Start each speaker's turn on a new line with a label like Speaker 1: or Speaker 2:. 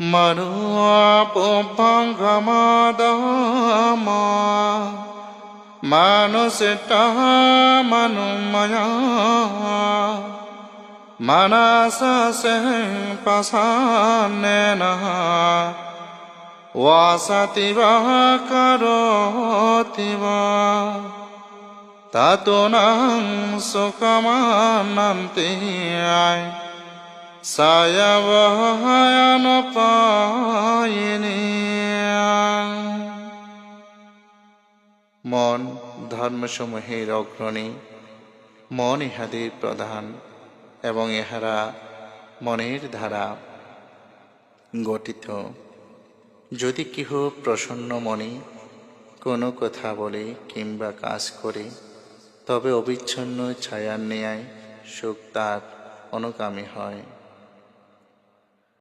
Speaker 1: මනුවාපුපංගමාදාමා මනුසිටහා මනුමයා මනසසෙන් පසන්නනහා වාසතිවා කරෝතිවා තතුනං සුකමානන්තියයි সায়বহায়ন পায়িনী। মন ধর্মসমূহের অগ্রণী, মন ইহাদের প্রধান এবং ইহারা মনের দ্বারা গঠিত। যদি কেহ প্রসন্ন মনে কোনো কথা বলে কিংবা কাজ করে, তবে অবিচ্ছন্ন ছায়ার ন্যায় সুখ তার অনুগামী হয়।